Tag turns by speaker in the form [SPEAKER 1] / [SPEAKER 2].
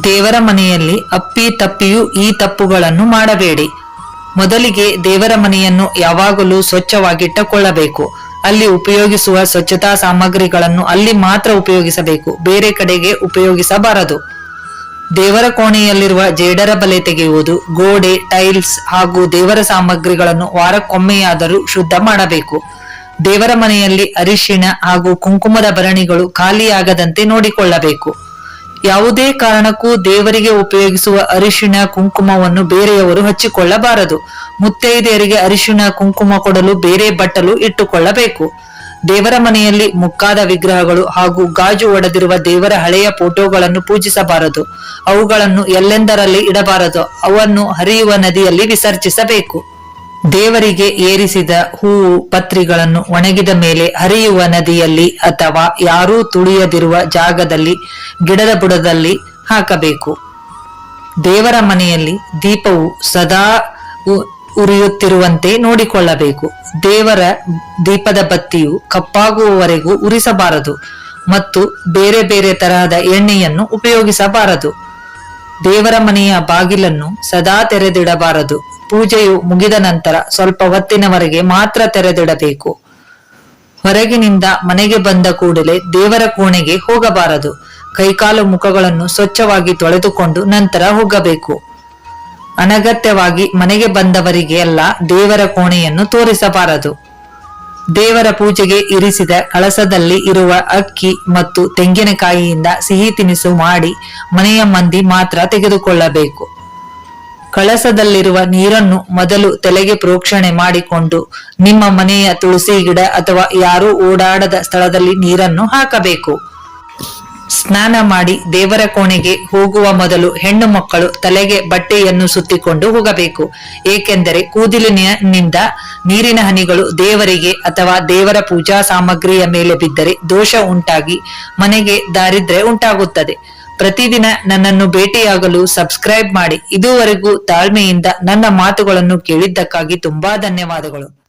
[SPEAKER 1] ದೇವರ ಮನೆಯಲ್ಲಿ ಅಪ್ಪಿ ತಪ್ಪಿಯೂ ಈ ತಪ್ಪುಗಳನ್ನು ಮಾಡಬೇಡಿ. ಮೊದಲಿಗೆ ದೇವರ ಮನೆಯನ್ನು ಯಾವಾಗಲೂ ಸ್ವಚ್ಛವಾಗಿಟ್ಟುಕೊಳ್ಳಬೇಕು. ಅಲ್ಲಿ ಉಪಯೋಗಿಸುವ ಸ್ವಚ್ಛತಾ ಸಾಮಗ್ರಿಗಳನ್ನು ಅಲ್ಲಿ ಮಾತ್ರ ಉಪಯೋಗಿಸಬೇಕು. ಬೇರೆ ಕಡೆಗೆ ಉಪಯೋಗಿಸಬಾರದು. ದೇವರ ಕೋಣೆಯಲ್ಲಿರುವ ಜೇಡರ ಬಲೆ ತೆಗೆಯುವುದು, ಗೋಡೆ, ಟೈಲ್ಸ್ ಹಾಗೂ ದೇವರ ಸಾಮಗ್ರಿಗಳನ್ನು ವಾರಕ್ಕೊಮ್ಮೆಯಾದರೂ ಶುದ್ಧ ಮಾಡಬೇಕು. ದೇವರ ಮನೆಯಲ್ಲಿ ಅರಿಶಿಣ ಹಾಗೂ ಕುಂಕುಮದ ಭರಣಿಗಳು ಖಾಲಿಯಾಗದಂತೆ ನೋಡಿಕೊಳ್ಳಬೇಕು. ಯಾವುದೇ ಕಾರಣಕ್ಕೂ ದೇವರಿಗೆ ಉಪಯೋಗಿಸುವ ಅರಿಶಿಣ ಕುಂಕುಮವನ್ನು ಬೇರೆಯವರು ಹಚ್ಚಿಕೊಳ್ಳಬಾರದು. ಮುತ್ತೈದೆಯರಿಗೆ ಅರಿಶಿಣ ಕುಂಕುಮ ಕೊಡಲು ಬೇರೆ ಬಟ್ಟಲು ಇಟ್ಟುಕೊಳ್ಳಬೇಕು. ದೇವರ ಮನೆಯಲ್ಲಿ ಮುಕ್ಕಾದ ವಿಗ್ರಹಗಳು ಹಾಗೂ ಗಾಜು ಒಡೆದಿರುವ ದೇವರ ಹಳೆಯ ಫೋಟೋಗಳನ್ನು ಪೂಜಿಸಬಾರದು. ಅವುಗಳನ್ನು ಎಲ್ಲೆಂದರಲ್ಲಿ ಇಡಬಾರದು? ಅವನ್ನು ಹರಿಯುವ ನದಿಯಲ್ಲಿ ವಿಸರ್ಜಿಸಬೇಕು. ದೇವರಿಗೆ ಏರಿಸಿದ ಹೂವು ಪತ್ರಿಗಳನ್ನು ಒಣಗಿದ ಮೇಲೆ ಹರಿಯುವ ನದಿಯಲ್ಲಿ ಅಥವಾ ಯಾರೂ ತುಳಿಯದಿರುವ ಜಾಗದಲ್ಲಿ ಗಿಡದ ಬುಡದಲ್ಲಿ ಹಾಕಬೇಕು. ದೇವರ ಮನೆಯಲ್ಲಿ ದೀಪವು ಸದಾ ಉರಿಯುತ್ತಿರುವಂತೆ ನೋಡಿಕೊಳ್ಳಬೇಕು. ದೇವರ ದೀಪದ ಬತ್ತಿಯು ಕಪ್ಪಾಗುವವರೆಗೂ ಉರಿಸಬಾರದು ಮತ್ತು ಬೇರೆ ಬೇರೆ ತರಹದ ಎಣ್ಣೆಯನ್ನು ಉಪಯೋಗಿಸಬಾರದು. ದೇವರ ಮನೆಯ ಬಾಗಿಲನ್ನು ಸದಾ ತೆರೆದಿಡಬಾರದು. ಪೂಜೆಯು ಮುಗಿದ ನಂತರ ಸ್ವಲ್ಪ ಹೊತ್ತಿನವರೆಗೆ ಮಾತ್ರ ತೆರೆದಿಡಬೇಕು. ಹೊರಗಿನಿಂದ ಮನೆಗೆ ಬಂದ ಕೂಡಲೇ ದೇವರ ಕೋಣೆಗೆ ಹೋಗಬಾರದು. ಕೈಕಾಲು ಮುಖಗಳನ್ನು ಸ್ವಚ್ಛವಾಗಿ ತೊಳೆದುಕೊಂಡು ನಂತರ ಹೋಗಬೇಕು. ಅನಗತ್ಯವಾಗಿ ಮನೆಗೆ ಬಂದವರಿಗೆ ಎಲ್ಲ ದೇವರ ಕೋಣೆಯನ್ನು ತೋರಿಸಬಾರದು. ದೇವರ ಪೂಜೆಗೆ ಇರಿಸಿದ ಕಳಸದಲ್ಲಿ ಇರುವ ಅಕ್ಕಿ ಮತ್ತು ತೆಂಗಿನಕಾಯಿಯಿಂದ ಸಿಹಿ ತಿನಿಸು ಮಾಡಿ ಮನೆಯ ಮಂದಿ ಮಾತ್ರ ತೆಗೆದುಕೊಳ್ಳಬೇಕು. ಕಳಸದಲ್ಲಿರುವ ನೀರನ್ನು ಮೊದಲು ತಲೆಗೆ ಪ್ರೋಕ್ಷಣೆ ಮಾಡಿಕೊಂಡು ನಿಮ್ಮ ಮನೆಯ ತುಳಸಿ ಗಿಡ ಅಥವಾ ಯಾರೂ ಓಡಾಡದ ಸ್ಥಳದಲ್ಲಿ ನೀರನ್ನು ಹಾಕಬೇಕು. ಸ್ನಾನ ಮಾಡಿ ದೇವರ ಕೋಣೆಗೆ ಹೋಗುವ ಮೊದಲು ಹೆಣ್ಣು ಮಕ್ಕಳು ತಲೆಗೆ ಬಟ್ಟೆಯನ್ನು ಸುತ್ತಿಕೊಂಡು ಹೋಗಬೇಕು. ಏಕೆಂದರೆ ಕೂದಲಿನಿಂದ ನೀರಿನ ಹನಿಗಳು ದೇವರಿಗೆ ಅಥವಾ ದೇವರ ಪೂಜಾ ಸಾಮಗ್ರಿಯ ಮೇಲೆ ಬಿದ್ದರೆ ದೋಷ ಉಂಟಾಗಿ ಮನೆಗೆ ದಾರಿದ್ರೆ ಉಂಟಾಗುತ್ತದೆ. ಪ್ರತಿದಿನ ನನ್ನನ್ನು ಭೇಟಿಯಾಗಲು ಸಬ್ಸ್ಕ್ರೈಬ್ ಮಾಡಿ. ಇದುವರೆಗೂ ತಾಳ್ಮೆಯಿಂದ ನನ್ನ ಮಾತುಗಳನ್ನು ಕೇಳಿದ್ದಕ್ಕಾಗಿ ತುಂಬಾ ಧನ್ಯವಾದಗಳು.